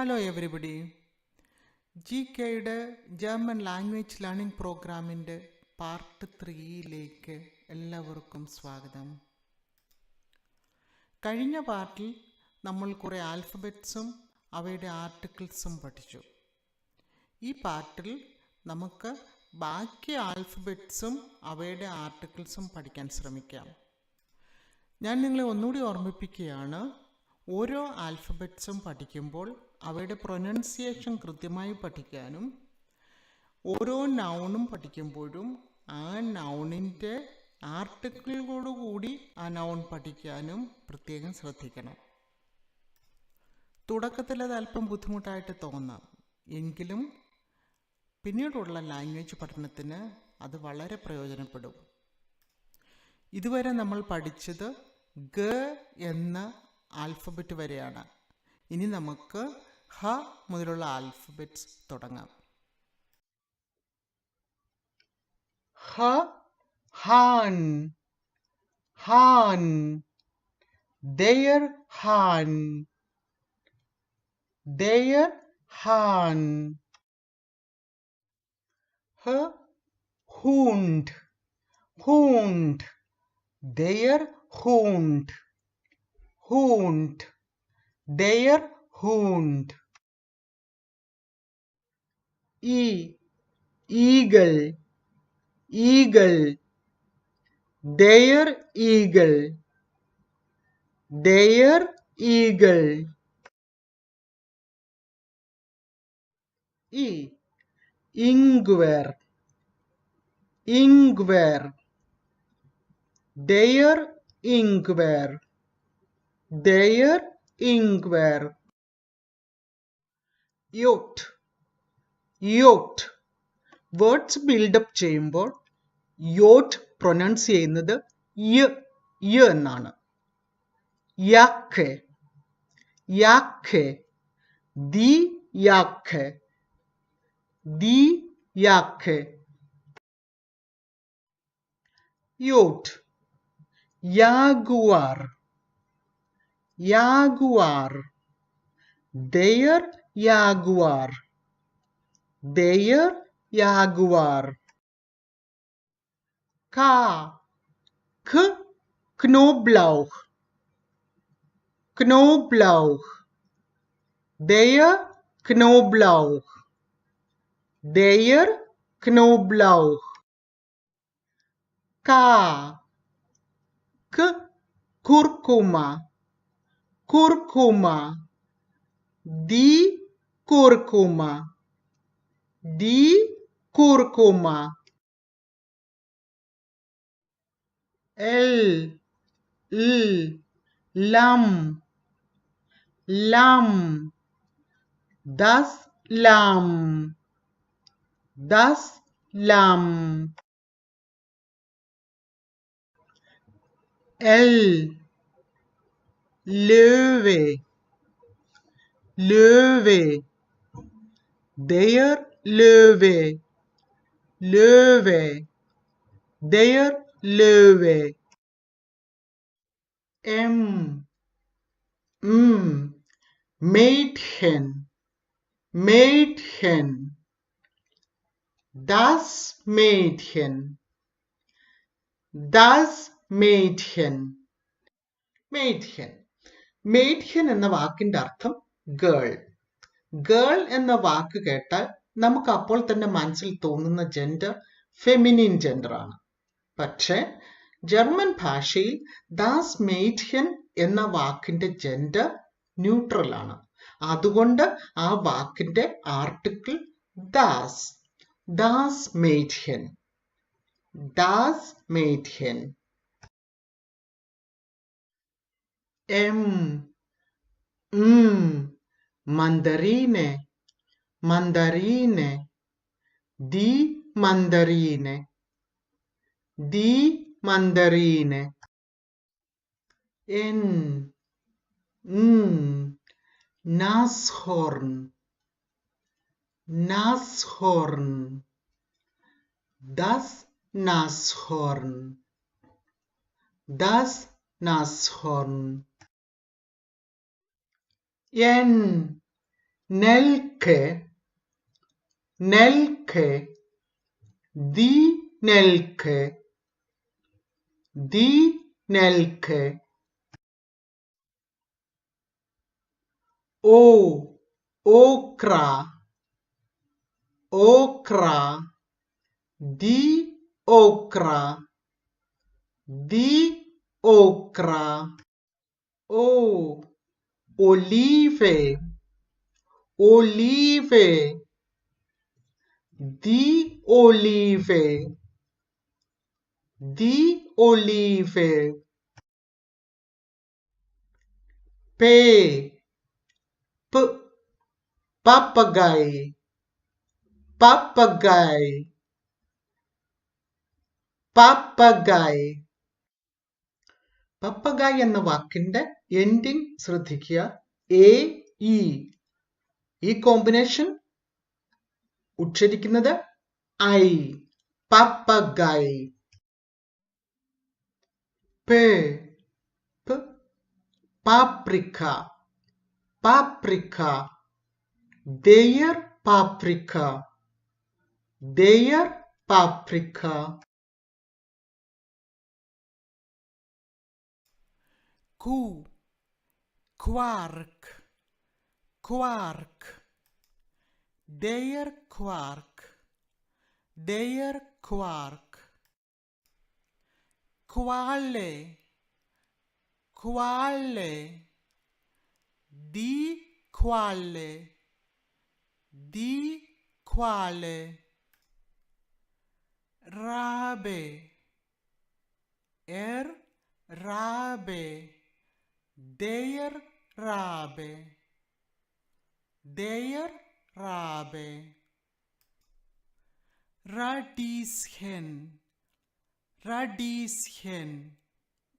Hello everybody G കെയുടെ German language learning പ്രോഗ്രാമിന്റെ part ത്രീയിലേക്ക് എല്ലാവർക്കും സ്വാഗതം. കഴിഞ്ഞ പാർട്ടിൽ നമ്മൾ കുറേ ആൽഫബറ്റ്സും അവയുടെ ആർട്ടിക്കിൾസും പഠിച്ചു. ഈ പാർട്ടിൽ നമുക്ക് ബാക്കി ആൽഫബറ്റ്സും അവയുടെ ആർട്ടിക്കിൾസും പഠിക്കാൻ ശ്രമിക്കാം. ഞാൻ നിങ്ങളെ ഒന്നുകൂടി ഓർമ്മിപ്പിക്കുകയാണ്. ഓരോ ആൽഫബറ്റ്സും പഠിക്കുമ്പോൾ അവയുടെ പ്രൊനൗൺസിയേഷൻ കൃത്യമായി പഠിക്കാനും ഓരോ നൗണും പഠിക്കുമ്പോഴും ആ നൗണിന്റെ ആർട്ടിക്കിളോടുകൂടി ആ നൗൺ പഠിക്കാനും പ്രത്യേകം ശ്രദ്ധിക്കണം. തുടക്കത്തിൽ അത് അല്പം ബുദ്ധിമുട്ടായിട്ട് തോന്നാം. എങ്കിലും പിന്നീടുള്ള ലാംഗ്വേജ് പഠനത്തിന് അത് വളരെ പ്രയോജനപ്പെടും. ഇതുവരെ നമ്മൾ പഠിച്ചത് ഗ എന്ന ആൽഫബറ്റ് വരെയാണ്. ഇനി നമുക്ക് ഹ മുതലുള്ള ആൽഫബറ്റ്സ് തുടങ്ങാം ഹ ഹാൻ ഹാൻ ദയർ ഹാൻ ദയർ ഹാൻ ഹ ഹൂണ്ട് ഹൂണ്ട് their Hund. Hund. Their Hund. E. Eagle. Eagle. Their eagle. Their eagle. E. Ingwer. Ingwer. their ingwer. their ingwer. yacht yacht words build up ചെയ്യുമ്പോൾ യോട്ട് പ്രൊനൗൺസ് ചെയ്യുന്നത് യ എന്നാണ്. യാഖെ യാഖെ yacht. Jaguar. Jaguar. Their Jaguar. Deer jaguar. K. K. Knoblauch. Knoblauch. Deer Knoblauch. Deer Knoblauch. K. K. Kurkuma. Kurkuma. Die Kurkuma. Di curcuma. L L. Lam. Lam. Das lam. Das lam. L Löve Löve Der Löwe Löwe Der Löwe M M Mädchen Mädchen Das Mädchen Das മേധ്യൻ മേധ്യൻ മേധ്യൻ എന്ന വാക്കിന്റെ അർത്ഥം girl girl എന്ന വാക്ക് കേട്ടാൽ നമുക്ക് അപ്പോൾ തന്നെ മനസ്സിൽ തോന്നുന്ന ജെൻഡർ ഫെമിനിൻ ജെൻഡറാണ് പക്ഷേ ജർമ്മൻ ഭാഷയിൽ ദാസ് മേധ്യൻ എന്ന വാക്കിന്റെ ജെൻഡർ ന്യൂട്രൽ ആണ് അതുകൊണ്ട് ആ വാക്കിന്റെ ആർട്ടിക്കിൾ ദാസ് ദാസ് മേധ്യൻ ദാസ് മേധ്യൻ എം Mm. Mandarine. Mandarine. Di mandarine. Di mandarine. N. Mm. Nashorn. Nashorn. Das Nashorn. Das Nashorn. N nelke nelke di nelke di nelke o. Okra. Okra. Di okra. Di okra. O. Olive. Olive di olive di olive p p papagay papagay papagay പപ്പഗായ് എന്ന വാക്കിന്റെ ending ശ്രദ്ധിക്കുക എ ഇ ഈ combination ഉച്ചരിക്കുന്നത് I പപ്പഗായ് പേ പ് paprika paprika deer paprika deer paprika Ku, quark, quark, der quark, der quark, quale, quale, di quale, di quale, rabe, er rabe. Der Rabe. Der Rabe. Radieschen. Radieschen.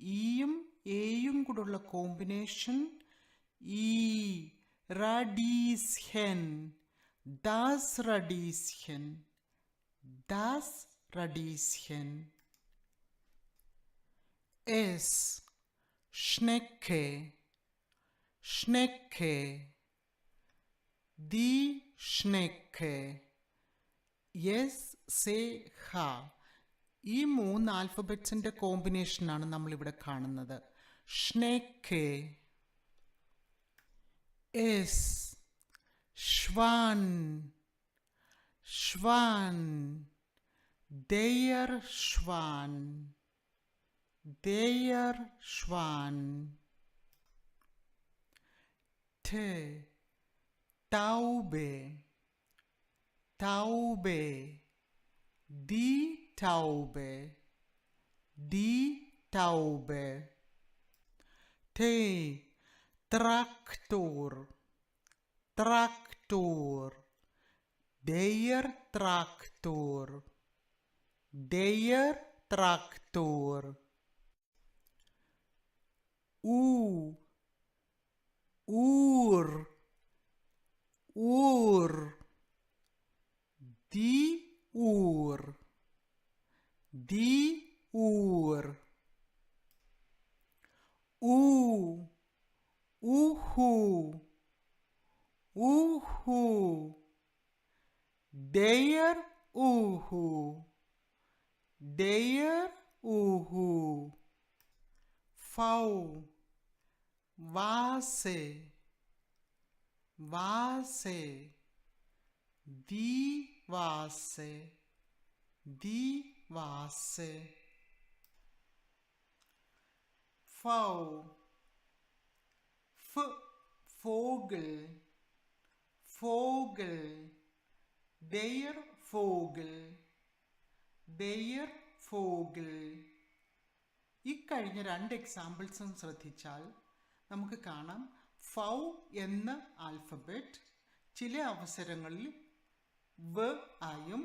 ഈയും എയും കൂടെയുള്ള combination ഈ റഡീസ്ഹെൻ ദാസ് റഡീസ്ഹെൻ ദാസ് റഡീസ്ഹെൻ എസ് Schnecke, Schnecke, die Schnecke, യെസ് സേ ഹ ഈ മൂന്ന് ആൽഫബറ്റ്സിന്റെ കോമ്പിനേഷനാണ് നമ്മൾ ഇവിടെ കാണുന്നത്. ഷ്നെക്കെ എസ് ഷ്വാൻ ഷ്വാൻ ദയർ ഷ്വാൻ ദയർ ഷ്വാൻ T. Taube. Taube. Die Taube. Die Taube. T. Traktor. Traktor. Der Traktor. Der Traktor. U. Ur. Ur. Die Uhr. Die Uhr. U. Uhu. Uhu. Der Uhu. Der Uhu. Fau. Vase. Vase. Die Vase. Die Vase. V. F. Vogel. Vogel. Der Vogel. Der Vogel. ഇക്കഴിഞ്ഞ രണ്ട് എക്സാമ്പിൾസും ശ്രദ്ധിച്ചാൽ നമുക്ക് കാണാം ഫൗ എന്ന alphabet ചില അവസരങ്ങളിൽ വ ആയും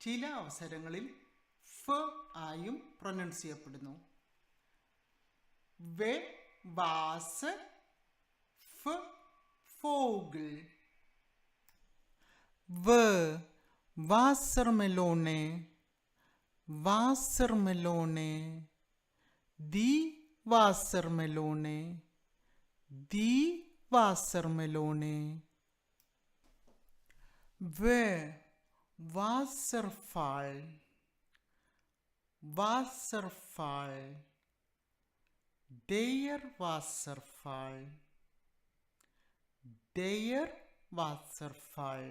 ചില അവസരങ്ങളിൽ ഫ ആയും പ്രൊനൗൺസ് ചെയ്യപ്പെടുന്നു. വെ വാസ് ഫ ഫോഗിൾ. വ वासर मिलोने दी वासर मिलोने दी वासर मिलोने वे वासर फाल वासर फाल देयर वासर फाल देयर वासर फाल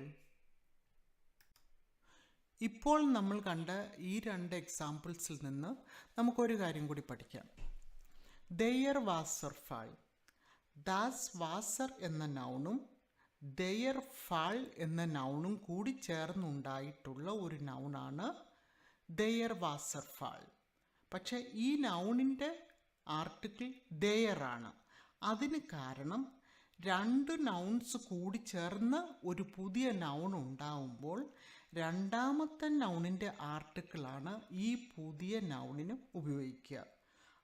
ഇപ്പോൾ നമ്മൾ കണ്ട ഈ രണ്ട് എക്സാമ്പിൾസിൽ നിന്ന് നമുക്കൊരു കാര്യം കൂടി പഠിക്കാം. ദെയർ വാസർ ഫാൾ ദാസ് വാസർ എന്ന നൗണും ദെയർ ഫാൾ എന്ന നൗണും കൂടി ചേർന്നുണ്ടായിട്ടുള്ള ഒരു നൗണാണ് ദെയർ വാസർ ഫാൾ പക്ഷേ ഈ നൗണിന്റെ ആർട്ടിക്കിൾ ദെയറാണ് അതിന് കാരണം രണ്ട് നൗൺസ് കൂടി ചേർന്ന് ഒരു പുതിയ നൗൺ ഉണ്ടാവുമ്പോൾ രണ്ടാമത്തെ നൗണിന്റെ ആർട്ടിക്കിളാണ് ഈ പുതിയ നൗണിന് ഉപയോഗിക്കുക.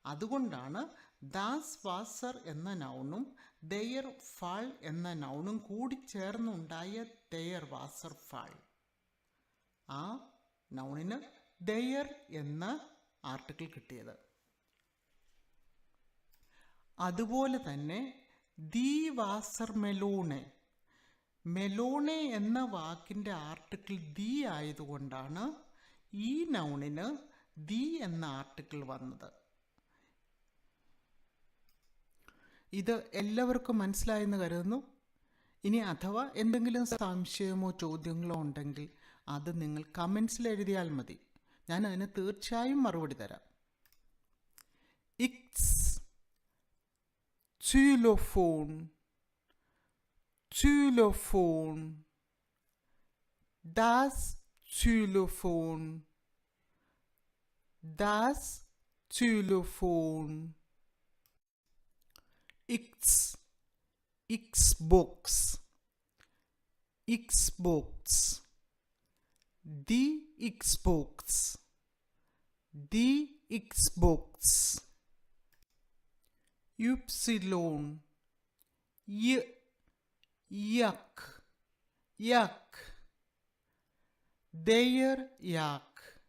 അതുകൊണ്ടാണ് ദാസ് വാസർ എന്ന നൗണും ദെയർ ഫാൾ എന്ന നൗണും കൂടി ചേർന്നുണ്ടായ ദെയർ വാസർ ഫാൾ. ആ നൗണിന് ദെയർ എന്ന ആർട്ടിക്കിൾ കിട്ടിയത്. അതുപോലെ തന്നെ ദി വാസർ മെലോണെ മെലോണെ എന്ന വാക്കിന്റെ ആർട്ടിക്കിൾ ദി ആയതുകൊണ്ടാണ് ഈ നൗണിന് ദി എന്ന ആർട്ടിക്കിൾ വന്നത്. ഇത് എല്ലാവർക്കും മനസ്സിലായെന്ന് കരുതുന്നു. ഇനി അഥവാ എന്തെങ്കിലും സംശയമോ ചോദ്യങ്ങളോ ഉണ്ടെങ്കിൽ അത് നിങ്ങൾ കമൻസിൽ എഴുതിയാൽ മതി. ഞാൻ അതിന് തീർച്ചയായും മറുപടി തരാം. ഇക്സ് Xylophon. Xylophon. Das Xylophon. Das Xylophon. X. Xbox. Xbox. Die Xbox. Die Xbox. Ypsilon. Y. Jak. Jak. Der Jak.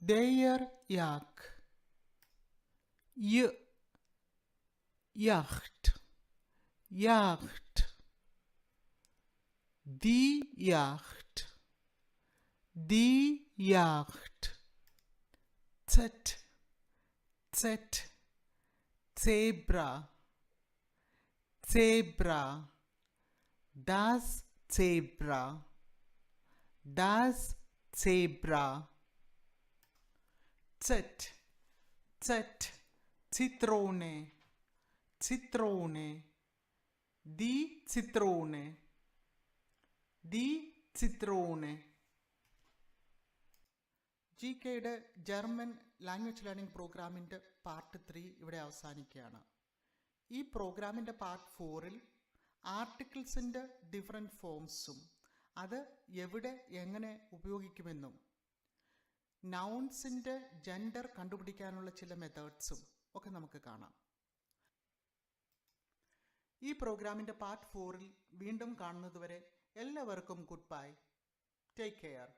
Der Jak. J. Yacht. Yacht. Die Yacht. Die Yacht. Z. Z. Zebra. Zebra. Das Zebra. Das Zebra. Z. Z. Zitrone. Zitrone. Die Zitrone. Die Zitrone. G കെയുടെ German language learning പ്രോഗ്രാമിന്റെ part three ഇവിടെ അവസാനിക്കുകയാണ് ഈ പ്രോഗ്രാമിന്റെ part ഫോറിൽ ആർട്ടിക്കിൾസിന്റെ different ഫോംസും അത് എവിടെ എങ്ങനെ ഉപയോഗിക്കുമെന്നും നൗൺസിന്റെ ജെൻഡർ കണ്ടുപിടിക്കാനുള്ള ചില മെത്തേഡ്സും ഒക്കെ നമുക്ക് കാണാം. ഈ പ്രോഗ്രാമിന്റെ പാർട്ട് ഫോറിൽ വീണ്ടും കാണുന്നതുവരെ എല്ലാവർക്കും ഗുഡ് ബൈ. Take care